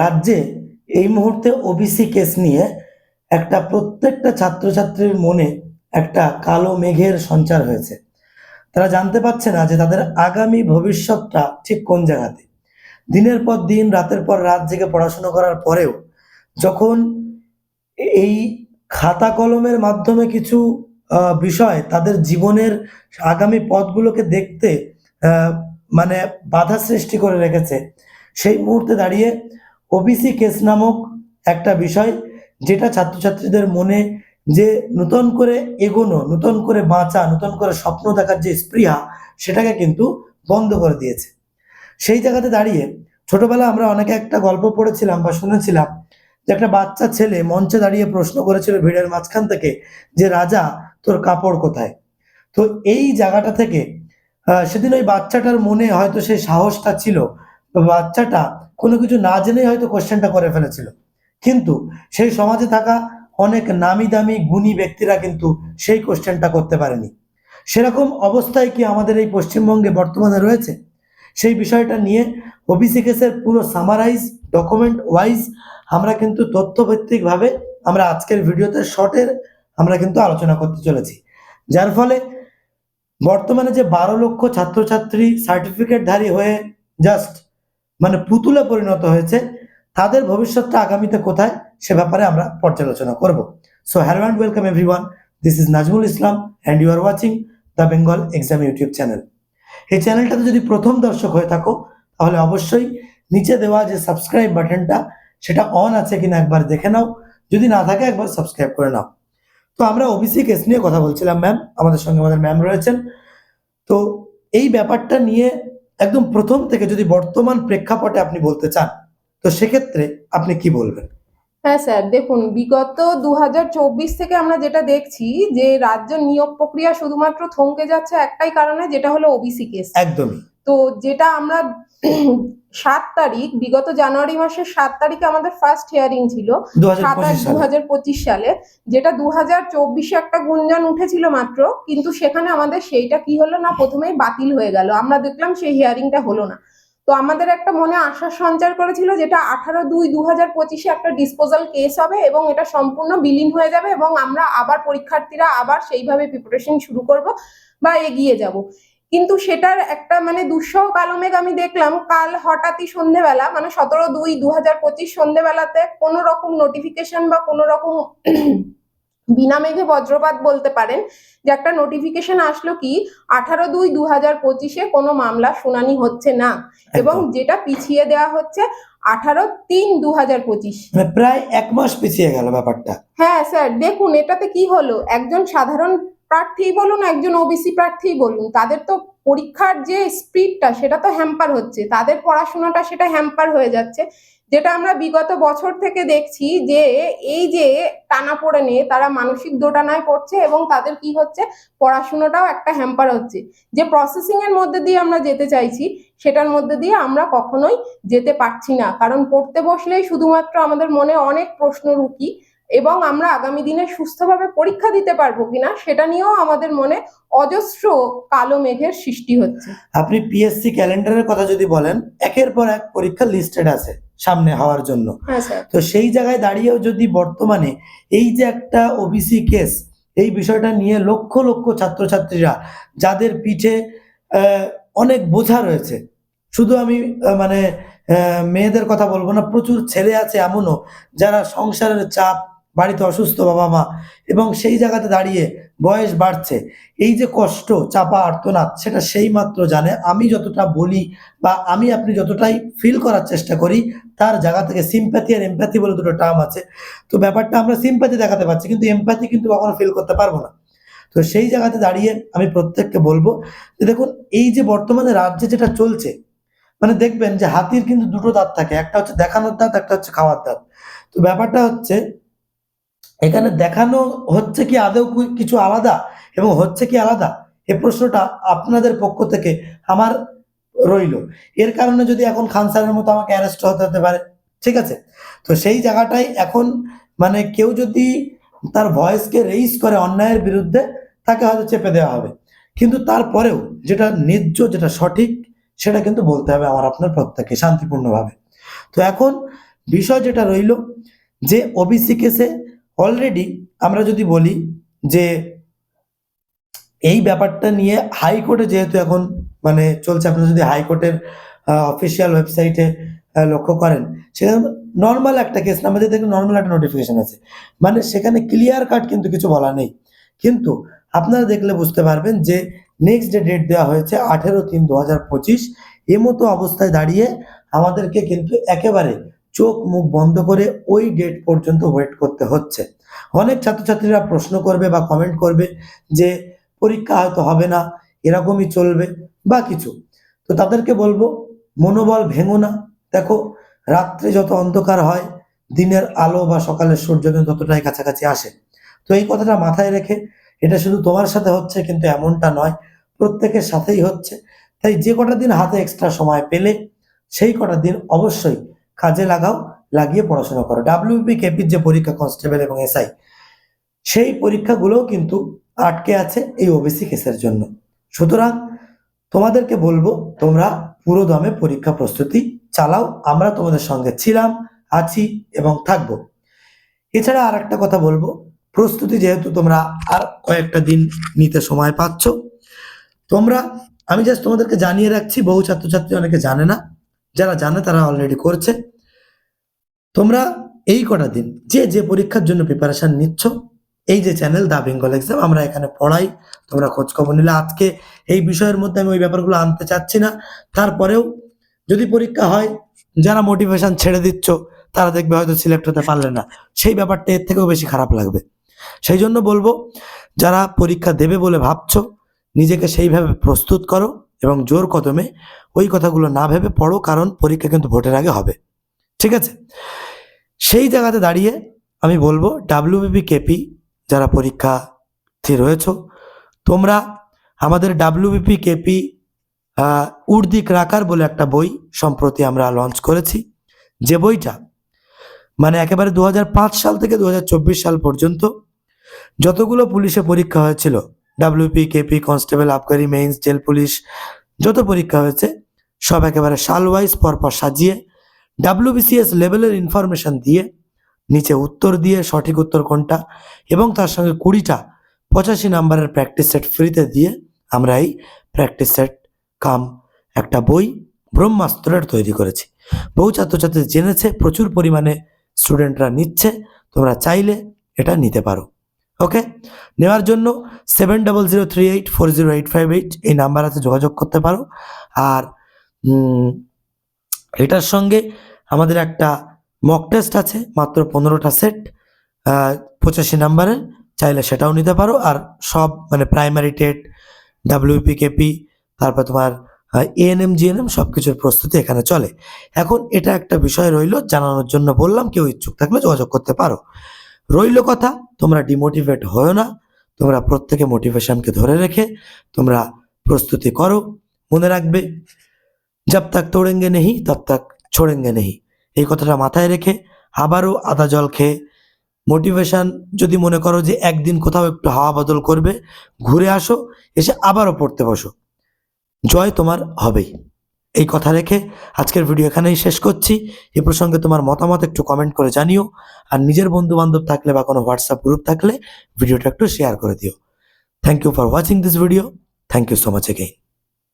রাজ্যে এই মুহূর্তে ওবিসি কেস নিয়ে একটা প্রত্যেকটা ছাত্রছাত্রীর মনে একটা কালো মেঘের সঞ্চার হয়েছে। তারা জানতে পারছে না যে তাদের আগামী ভবিষ্যৎটা ঠিক কোন জায়গাতে। দিনের পর দিন, রাতের পর রাত জেগে পড়াশোনা করার পরেও যখন এই খাতা কলমের মাধ্যমে কিছু বিষয় তাদের জীবনের আগামী পথগুলোকে দেখতে মানে বাধা সৃষ্টি করে রেখেছে, সেই মুহূর্তে দাঁড়িয়ে ওবিসি কেস নামক একটা বিষয় যেটা ছাত্রছাত্রীদের মনে যে নতুন করে এগোনো, নতুন করে বাঁচা, নতুন করে স্বপ্ন দেখার যে স্পৃহা, সেটাকে কিন্তু বন্ধ করে দিয়েছে। সেই জায়গাতে দাঁড়িয়ে ছোটবেলা আমরা অনেকে একটা গল্প পড়েছিলাম বা শুনেছিলাম যে একটা বাচ্চা ছেলে মঞ্চে দাঁড়িয়ে প্রশ্ন করেছিল ভিড়ের মাঝখান থেকে যে, রাজা, তোর কাপড় কোথায়? তো এই জায়গাটা থেকে সেদিন ওই বাচ্চাটার মনে হয়তো সেই সাহসটা ছিল। বাচ্চাটা কোনো কিছু না জেনেই হয়তো কোশ্চেনটা করে ফেলেছিল। কিন্তু সেই সমাজে থাকা অনেক নামি দামি গুণী ব্যক্তিরা কিন্তু সেই কোশ্চেনটা করতে পারেনি। সেরকম অবস্থায় কি আমাদের এই পশ্চিমবঙ্গে বর্তমানে রয়েছে? সেই বিষয়টা নিয়ে ওবিসি কেসের পুরো সামারাইজ ডকুমেন্ট ওয়াইজ আমরা কিন্তু তথ্যভিত্তিকভাবে আমরা আজকের ভিডিওতে শর্টের আমরা কিন্তু আলোচনা করতে চলেছি। যার ফলে বর্তমানে যে বারো লক্ষ ছাত্রছাত্রী সার্টিফিকেটধারী হয়ে জাস্ট মানে পুতুলে পরিণত হয়েছে, তাদের ভবিষ্যৎটা আগামীতে কোথায় সে ব্যাপারে আমরা পর্যালোচনা করব। So hello and welcome everyone this is Nazmul Islam and you are watching the Bengal exam YouTube channel এই চ্যানেলটাতে যদি প্রথম দর্শক হয়ে থাকো, তাহলে অবশ্যই নিচে দেওয়া যে সাবস্ক্রাইব বাটনটা সেটা অন আছে কিনা একবার দেখে নাও। যদি না থাকে, একবার সাবস্ক্রাইব করে নাও। তো আমরা ওবিসি কেস নিয়ে কথা বলছিলাম ম্যাম আমাদের সঙ্গে আমাদের ম্যাম রয়েছেন। তো এই ব্যাপারটা নিয়ে একদম প্রথম থেকে যদি বর্তমান প্রেক্ষাপটে আপনি বলতে চান তো সেক্ষেত্রে আপনি কি বলবেন? হ্যাঁ স্যার দেখুন বিগত দু হাজার চব্বিশ থেকে আমরা যেটা দেখছি যে রাজ্য নিয়োগ প্রক্রিয়া শুধুমাত্র থমকে যাচ্ছে একটাই কারণে যেটা হলো ওবিসি কেস একদমই। তো যেটা আমরা সাত তারিখ বিগত জানুয়ারি মাসের সাত তারিখে আমাদের ফার্স্ট হিয়ারিং ছিল সাতাশ দু হাজার পঁচিশ সালে যেটা দু হাজার চব্বিশে একটা গুঞ্জন উঠেছিল মাত্র কিন্তু সেখানে আমাদের সেইটা কি হলো না প্রথমেই বাতিল হয়ে গেল। আমরা দেখলাম সেই হিয়ারিংটা হলো না। তো আমাদের একটা মনে আশার সঞ্চার করেছিল যেটা আঠারো দুই দু হাজার পঁচিশে একটা ডিসপোজাল কেস হবে এবং এটা সম্পূর্ণ বিলীন হয়ে যাবে এবং আমরা আবার পরীক্ষার্থীরা আবার সেইভাবে প্রিপারেশন শুরু করব বা এগিয়ে যাব। কিন্তু সেটার একটা মানে দুঃসহ কালমেঘ আমি দেখলাম কাল হঠাৎই সন্ধেবেলা মানে সতেরো দুই দু হাজার পঁচিশ সন্ধেবেলাতে কোনো রকম নোটিফিকেশন বা কোনো রকম বিনা মেঘে বজ্রপাত বলতে পারেন যে একটা নোটিফিকেশন আসলো কি আঠারো দুই দু হাজার পঁচিশে কোনো মামলা শুনানি হচ্ছে না। এবং যেটা পিছিয়ে দেওয়া হচ্ছে আঠারো তিন দু হাজার পঁচিশ। মানে প্রায় এক মাস পিছিয়ে গেল ব্যাপারটা। হ্যাঁ স্যার দেখুন এটাতে কি হলো? একজন সাধারণ প্রার্থী বলুন, একজন ওবিসি প্রার্থী বলুন, তাদের তো পরীক্ষার যে স্পিডটা সেটা তো হ্যাম্পার হচ্ছে, তাদের পড়াশোনাটা সেটা হ্যাম্পার হয়ে যাচ্ছে। যেটা আমরা বিগত বছর থেকে দেখছি যে এই যে টানা পড়ে নিয়ে তারা মানসিক দোটানায় পড়ছে এবং তাদের কি হচ্ছে, পড়াশোনাটাও একটা হ্যাম্পার হচ্ছে। যে প্রসেসিং এর মধ্যে দিয়ে আমরা যেতে চাইছি, সেটার মধ্যে দিয়ে আমরা কখনোই যেতে পারছি না। কারণ পড়তে বসলেই শুধুমাত্র আমাদের মনে অনেক প্রশ্ন রুকি এবং আমরা আগামী দিনে সুস্থভাবে পরীক্ষা দিতে পারব কিনা সেটা নিয়েও আমাদের মনে অজস্র কালো মেঘের সৃষ্টি হচ্ছে। আপনি পিএসসি ক্যালেন্ডারের কথা যদি বলেন একের পর এক পরীক্ষা লিস্টেড আছে সামনে হওয়ার জন্য। হ্যাঁ তো সেই জায়গায় দাঁড়িয়েও যদি বর্তমানে এই যে একটা ওবিসি কেস এই বিষয়টা নিয়ে লক্ষ লক্ষ ছাত্রছাত্রীরা যাদের পিঠে অনেক বোঝা রয়েছে শুধু আমি মানে মেয়েদের কথা বলব না প্রচুর ছেলে আছে এমনও যারা সংসারের চাপ বাড়িতে অসুস্থ বাবা মা, এবং সেই জায়গাতে দাঁড়িয়ে বয়স বাড়ছে। এই যে কষ্ট, চাপা আর্তনাদ, সেটা সেই মাত্র জানে। আমি যতটা বলি বা আমি আপনি যতটাই ফিল করার চেষ্টা করি, তার জায়গা থেকে সিম্প্যাথি আর এমপ্যাথি বলে দুটো টার্ম আছে। তো ব্যাপারটা আমরা সিম্প্যাথি দেখাতে পারছি, কিন্তু এমপ্যাথি কিন্তু কখনো ফিল করতে পারব না। তো সেই জায়গাতে দাঁড়িয়ে আমি প্রত্যেককে বলব যে দেখুন, এই যে বর্তমানে রাজ্যে যেটা চলছে মানে দেখবেন যে হাতির কিন্তু দুটো দাঁত থাকে, একটা হচ্ছে দেখানোর দাঁত, একটা হচ্ছে খাওয়ার দাঁত। তো ব্যাপারটা হচ্ছে এখানে দেখানো হচ্ছে কি আদৌ কিছু আলাদা? এবং হচ্ছে কি আলাদা? এ প্রশ্নটা আপনাদের পক্ষ থেকে আমার রইল। এর কারণে যদি এখন খান স্যারের মতো আমাকে অ্যারেস্ট হতে হতে পারে, ঠিক আছে? তো সেই জায়গাটাই এখন মানে কেউ যদি তার ভয়েসকে রেইজ করে অন্যায়ের বিরুদ্ধে, তাকে হয়তো চেপে দেওয়া হবে। কিন্তু তারপরেও যেটা ন্যায্য যেটা সঠিক, সেটা কিন্তু বলতে হবে আমার আপনার প্রত্যেকে শান্তিপূর্ণভাবে। তো এখন বিষয় যেটা রইল, যে ওবিসি কেসে অলরেডি আমরা যদি বলি যে এই ব্যাপারটা নিয়ে হাইকোর্টে যেহেতু এখন মানে চলছে, আপনারা যদি হাইকোর্টের অফিসিয়াল ওয়েবসাইটে লক্ষ্য করেন, সেখানে নর্মাল একটা কেস আমাদের দেখুন নর্মাল একটা নোটিফিকেশন আছে। মানে সেখানে ক্লিয়ার কাট কিন্তু কিছু বলা নেই। কিন্তু আপনারা দেখলে বুঝতে পারবেন যে নেক্সট ডে ডেট দেওয়া হয়েছে আঠেরো তিন দু হাজার পঁচিশ এমতো অবস্থায় দাঁড়িয়ে আমাদেরকে কিন্তু একেবারে চোখ মুখ বন্ধ করে ওই ডেট পর্যন্ত ওয়েট করতে হচ্ছে। অনেক ছাত্রছাত্রীরা প্রশ্ন করবে বা কমেন্ট করবে যে, পরীক্ষা হয়তো হবে না, এরকমই চলবে বা কিছু। তো তাদেরকে বলব, মনোবল ভেঙো না। দেখো, রাত্রে যত অন্ধকার হয়, দিনের আলো বা সকালের সূর্য কিন্তু ততটাই কাছাকাছি আসে। তো এই কথাটা মাথায় রেখে, এটা শুধু তোমার সাথে হচ্ছে কিন্তু এমনটা নয়, প্রত্যেকের সাথেই হচ্ছে। তাই যে কটা দিন হাতে এক্সট্রা সময় পেলে, সেই কটা দিন অবশ্যই কাজে লাগাও, লাগিয়ে পড়াশোনা করো। ডাব্লিউপি কেপির যে পরীক্ষা কনস্টেবল এবং এসআই সেই পরীক্ষাগুলোও কিন্তু আটকে আছে এই ওবিসি কেসের জন্য। সুতরাং তোমাদেরকে বলব, তোমরা পুরো দমে পরীক্ষা প্রস্তুতি চালাও, আমরা তোমাদের সঙ্গে ছিলাম, আছি এবং থাকব। এছাড়া আর একটা কথা বলব, প্রস্তুতি যেহেতু তোমরা আর কয়েকটা দিন নিতে সময় পাচ্ছ, তোমরা, আমি জাস্ট তোমাদেরকে জানিয়ে রাখছি, বহু ছাত্রছাত্রী অনেকে জানে না, যারা জানে তারা অলরেডি করছে। তোমরা এই কটা দিন যে যে পরীক্ষার জন্য প্রিপারেশন নিচ্ছ, এই যে চ্যানেল দা বেঙ্গল এক্সাম আমরা এখানে পড়াই। তোমরা খোঁজ খবর নিলে। আজকে এই বিষয়ের মধ্যে আমি ওই ব্যাপারগুলো আনতে চাচ্ছি না। তারপরেও যদি পরীক্ষা হয়, যারা মোটিভেশন ছেড়ে দিচ্ছ, তারা দেখবে হয়তো সিলেক্ট হতে পারলে না। সেই ব্যাপারটা এর থেকেও বেশি খারাপ লাগবে। সেই জন্য বলব, যারা পরীক্ষা দেবে বলে ভাবছ, নিজেকে সেইভাবে প্রস্তুত করো এবং জোর কদমে ওই কথাগুলো না ভেবে পড়ো, কারণ পরীক্ষা কিন্তু ভোটের আগে হবে। ঠিক আছে? সেই জায়গাতে দাঁড়িয়ে আমি বলব ডাব্লিউবিপি কেপি যারা পরীক্ষার্থী রয়েছ, তোমরা আমাদের ডাব্লিউবিপি কেপি উর্দিক রাকার বলে একটা বই সম্প্রতি আমরা লঞ্চ করেছি। যে বইটা মানে একেবারে দু হাজার পাঁচ সাল থেকে দু হাজার চব্বিশ সাল পর্যন্ত যতগুলো পুলিশে পরীক্ষা হয়েছিল ডাব্লিউপি কেপি কনস্টেবল আবগারি মেইনস জেল পুলিশ যত পরীক্ষা হয়েছে, সব একেবারে সাল ওয়াইজ পরপর সাজিয়ে ডাব্লিউবিসিএস লেভেলের ইনফরমেশন দিয়ে নিচে উত্তর দিয়ে সঠিক উত্তর কোনটা এবং তার সঙ্গে কুড়িটা পঁচাশি নাম্বারের প্র্যাকটিস সেট ফ্রিতে দিয়ে আমরা এই প্র্যাকটিস সেট কাম একটা বই ব্রহ্মাস্ত্রের তৈরি করেছি। বহু ছাত্রছাত্রী জেনেছে, প্রচুর পরিমাণে স্টুডেন্টরা নিচ্ছে, তোমরা চাইলে এটা নিতে পারো। ওকে নেওয়ার জন্য seven double zero three eight four zero eight five eight এই নাম্বার আছে, যোগাযোগ করতে পারো। আর এটার সঙ্গে আমাদের একটা মক টেস্ট আছে, মাত্র পনেরোটা সেট পঁচাশি নাম্বারের, চাইলে সেটাও নিতে পারো। আর সব মানে প্রাইমারি টেট ডাব্লিউপি কেপি তারপর তোমার এএনএম জিএনএম সব কিছুর প্রস্তুতি এখানে চলে। এখন এটা একটা বিষয় রইল, জানানোর জন্য বললাম, কেউ ইচ্ছুক থাকলে যোগাযোগ করতে পারো। রইল কথা, তোমরা ডিমোটিভেট হয়েও না, তোমরা প্রত্যেকে মোটিভেশনকে ধরে রেখে তোমরা প্রস্তুতি করো। মনে রাখবে জব তাক তোড়েঙ্গে নেহি, তব তাক ছোড়েঙ্গে নেহি। এই কথাটা মাথায় রেখে আবারও আদা জল খেয়ে মোটিভেশন যদি মনে করো যে একদিন কোথাও একটু হাওয়া বদল করবে, ঘুরে আসো, এসে আবারও পড়তে বসো। জয় তোমার হবেই। এই কথা রেখে আজকের ভিডিও এখানেই শেষ করছি। এ প্রসঙ্গে তোমার মতামত একটু কমেন্ট করে জানিও। আর নিজের বন্ধু বান্ধব থাকলে বা কোনো হোয়াটসঅ্যাপ গ্রুপ থাকলে ভিডিওটা একটু শেয়ার করে দিও। Thank you for watching this video thank you so much again